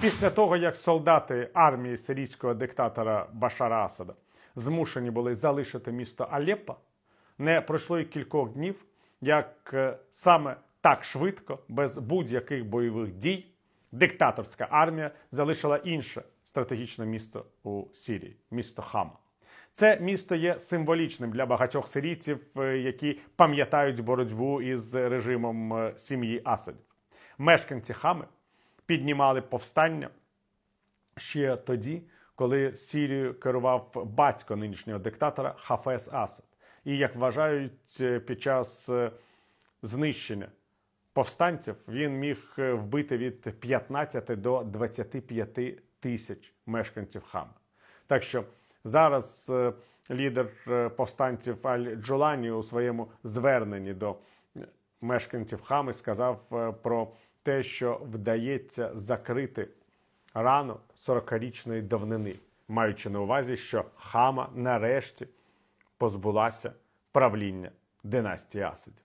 Після того, як солдати армії сирійського диктатора Башара Асада змушені були залишити місто Алеппо, не пройшло й кількох днів, як е, саме так швидко, без будь-яких бойових дій, диктаторська армія залишила інше стратегічне місто у Сирії місто Хама. Це місто є символічним для багатьох сирійців, е, які пам'ятають боротьбу із режимом е, сім'ї Асадів. Мешканці Хами піднімали повстання ще тоді, коли Сірією керував батько нинішнього диктатора Хафез Асад. І як вважають, е, під час е, знищення повстанців він міг е, вбити від 15 до 25 тисяч мешканців Хами. Так що зараз лідер повстанців Аль Джолані у своєму зверненні до мешканців Хами сказав про те, що вдається закрити рану 40-річної давнини, маючи на увазі, що Хама нарешті позбулася правління династії Асадів.